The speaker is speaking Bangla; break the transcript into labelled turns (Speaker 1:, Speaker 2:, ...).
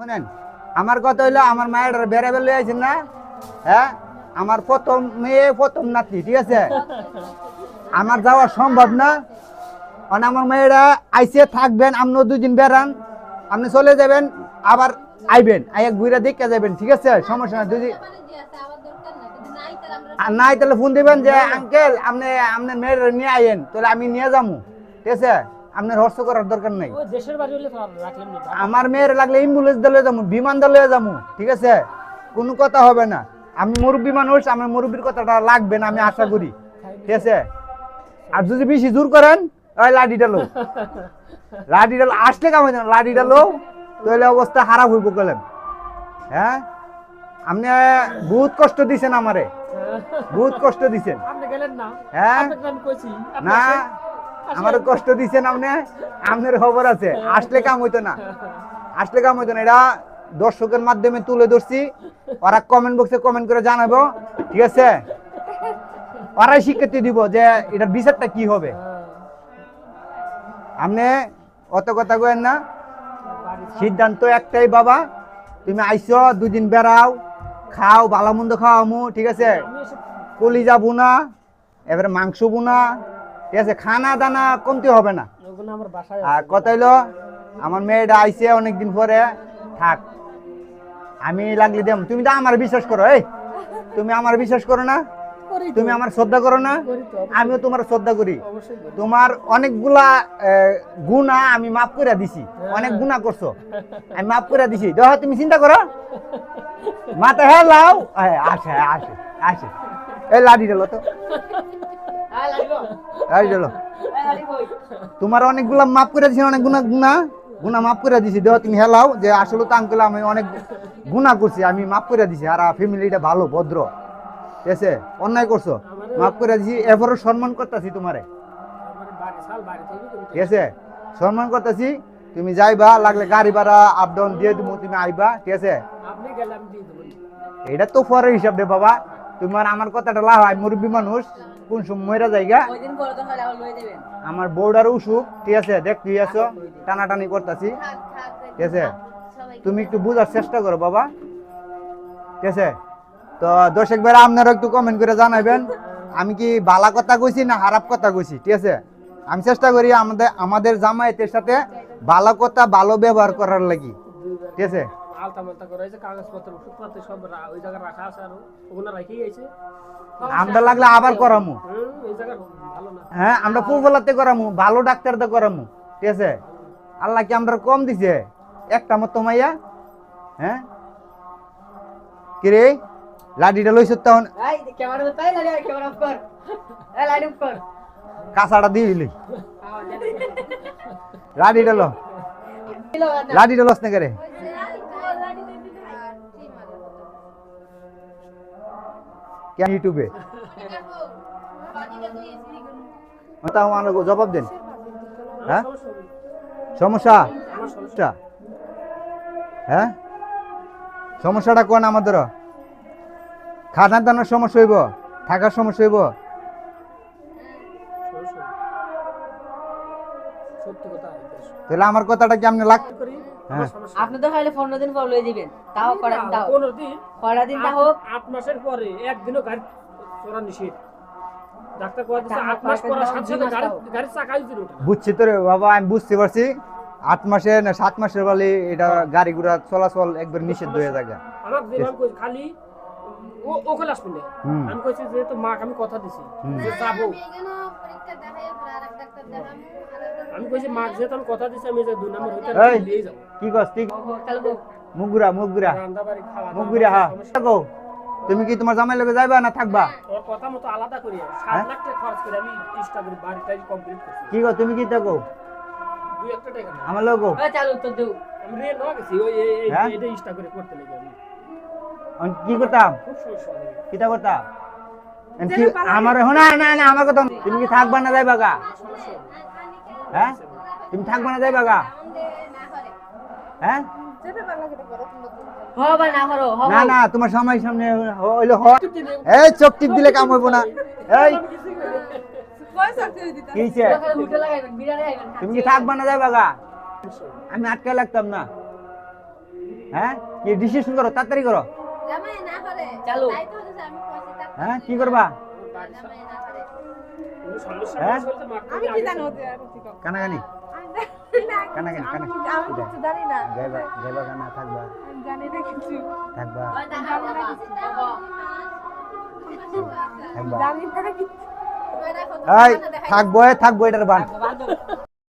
Speaker 1: শোনেন, আমার কথা হইল আমার মায়ের বেড়াবে লই আছেন না? হ্যাঁ? আমার প্রথম মেয়ে, প্রথম নাতি, ঠিক আছে? আমার যাওয়া সম্ভব না। কারণ আমার মেয়েরা আইসে থাকবেন আপনি দুদিন বেড়ান। আপনি চলে যাবেন, আবার আইবেন, আইয়া ঘুরে দেখে যাবেন, ঠিক আছে? সমস্যা নাই নাই তাহলে ফোন দিবেন যে, আঙ্কেল, আপনি আপনার মেয়ের নিয়ে আইয়েন, তাহলে আমি নিয়ে যাব ঠিক আছে? আপনার হর্ষ করার দরকার নাই। আমার মেয়ের লাগলে অ্যাম্বুলেন্স দিলে যাব বিমান দিলে যাব ঠিক আছে? কোনো কথা হবে না। আমি মুরব্বী মানুষ আমার মুরব্বীর কথাটা লাগবে না আমি আশা করি ঠিক আছে? আর যদি বেশি জোর করেন ওই লাঠিটা লো লাঠিটা আসলে কামাই না লাঠিটা লো তাহলে অবস্থা খারাপ হইব গেলেন হ্যাঁ? আপনি বহুত কষ্ট দিছেন আমারে। বহুত কষ্ট দিছেন। হ্যাঁ? না। আমার কষ্ট দিছেন আপনি। আপনার খবর আছে। আসলে কাম হইতো না। আসলে কাম হইতো না। এটা দর্শকের মাধ্যমে তুলে ধরছি। ওরা কমেন্ট বক্সে কমেন্ট করে জানাব। ঠিক আছে? ওরাই স্বীকৃতি দিব যে এটার বিচারটা কি হবে। আপনি অত কথা কেন না। সিদ্ধান্ত একটাই বাবা। তুমি আইসো দুদিন বেড়াও খাও ভালো মন্দ খাওয়ামু ঠিক আছে?
Speaker 2: আমি
Speaker 1: কলিজা বুনা এবারে মাংস বুনা ঠিক আছে খানা দানা কমতি হবে না। আর কথা হইল আমার মেয়েটা আইসে অনেকদিন পরে থাক। আমি লাগলে দেম তুমি তো আমার বিশ্বাস করো এই। তুমি আমার বিশ্বাস করো না তুমি আমার শ্রদ্ধা করো না আমিও তোমার শ্রদ্ধা করি। তোমার অনেকগুলা গুণা আমি মাফ করে দিছি। অনেক গুণা করছ। আমি মাফ করে দিছি। দেখো তুমি চিন্তা করো। মাথা হ্যাঁ লাও আসে আসে আসে। এই লাডি দিল তো। তোমার অনেকগুলা মাফ করে দিছি অনেক গুণা গুণা। গুণা মাফ করে দিছি দেখো তুমি হেলাও। যে আসলে তো আঙ্কেল, আমি অনেক গুণা করছি, আমি মাফ করে দিছি। আর ফ্যামিলিটা ভালো, ভদ্র। আছে? অন্যায় করছ? মাফ করে দিছি, এরপরও সম্মান করতেছি তোমারে।
Speaker 2: তুমি
Speaker 1: ঠিক সম্মান করতেছি, তুমি যাইবা, লাগলে গাড়ি ভাড়া আপ ডাউন দিয়ে দিব, তুমি আইবা। ঠিক আছে?
Speaker 2: আমি
Speaker 1: এটা তো পরের হিসাব দে বাবা। তোমার আমার কথাটা লাভ হয়, মুরব্বী মানুষ। কোন সময় ময়রা জায়গা আমার বউডার অসুখ ঠিক আছে? দেখ তুই আছো? টানাটানি করতেছি। ঠিক আছে? তুমি একটু বোঝার চেষ্টা করো বাবা। ঠিক আছে? তো দর্শক ভাইরা আপনারা একটু কমেন্ট করে জানাবেন আমি কি বালা কথা কইছি না খারাপ কথা কইছি? ঠিক আছে? আমি চেষ্টা করি আমাদের আমাদের জামায়াতের সাথে ভালো কথা ভালো ব্যবহার করার লাগি। ঠিক আছে?
Speaker 2: আলতা মালতা করে এই কাগজপত্র ওষুধপত্র সব ওই জায়গায় রাখা আছে আর। ওগুলো রাখেই আছে।
Speaker 1: আমরা লাগলে আবার করামু।
Speaker 2: এই জায়গা
Speaker 1: হ্যাঁ আমরা ফুলফলাতে করামু ভালো ডাক্তার তো করামু ঠিক আছে? আল্লাহ কি আমরা কম দিছে? একটা মতো মাইয়া হ্যাঁ? কিরে? লাঠিটা লইছ তখন? কাঁচাটা দিয়ে দিলি। লাঠিটা লো।
Speaker 3: না।
Speaker 1: লস না করে? কেন ইউটিউবে? আমার জবাব দেন। হ্যাঁ? সমস্যা? হ্যাঁ? সমস্যাটা কোন আমাদের? খানা দানার সমস্যা হইব? থাকার সমস্যা হইব? তাহলে আমার কথাটা কি আপনি লাগ
Speaker 2: করি?
Speaker 1: হ্যাঁ
Speaker 3: আপনি তো খাইলে পনেরো দিন পর লয়ে দিবেন তাও দিন তাও
Speaker 2: পনেরো দিন।
Speaker 3: করা দিন তা হোক
Speaker 2: আট মাসের পরে একদিনও গাড়ি চড়া নিষেধ। ডাক্তার কোয়া আট মাস পরে গাড়ি গাড়ির
Speaker 1: বুঝছি তো রে বাবা আমি বুঝতে পারছি। আট মাসে না সাত মাসের বলে এটা গাড়ি ঘোড়া চলাচল একবার নিষিদ্ধ হয়ে থাকে
Speaker 2: আমার খালি ও আমি কইছি যে তো মাকে আমি কথা দিছি যে যাব। আমি কইছি মাকে যেহেতু আমি কথা দিছি আমি যে দুই নম্বর হইতে নিয়ে যাব।
Speaker 1: কি কস ঠিক মুগুরা মুগুরা মুগুরা হ্যাঁ। তুমি কি তোমার জামাই লগে যাইবা না থাকবা?
Speaker 2: ওর কথা মতো আলাদা করি।
Speaker 1: হ্যাঁ?
Speaker 2: লাখ টাকা খরচ করে আমি চেষ্টা করি বাড়িটাই কমপ্লিট করছি।
Speaker 1: কি গো তুমি কি থাকো
Speaker 2: দুই একটা টাকা না
Speaker 1: আমার লোক
Speaker 3: এই চালু উত্তর দেও
Speaker 2: আমি রেল হয়ে গেছি ওই এই- এই-
Speaker 1: হ্যাঁ?
Speaker 2: এটা ইস্টা করে করতে লেগে আমি।
Speaker 1: কি করতাম?
Speaker 2: খুব সমস্যা হবে।
Speaker 1: করতাম? আমার না না না আমার কথা তুমি কি থাকবা না যাইবা গা? হ্যাঁ? তুমি থাকবা না যাইবা গা? হ্যাঁ?
Speaker 3: না
Speaker 1: না তোমার সময় সামনে হইল এই চোখ টিপ দিলে কাম হইব না। এই। তুমি কি থাকবা না যাইবা আমি আটকে লাগতাম না। হ্যাঁ? কি ডিসিশন করো তাড়াতাড়ি করো। হ্যাঁ কি করবা? হ্যাঁ? কানাকানি? কানাকানি গাইবা গাইবা গানা থাকব। থাকব। এটার বান।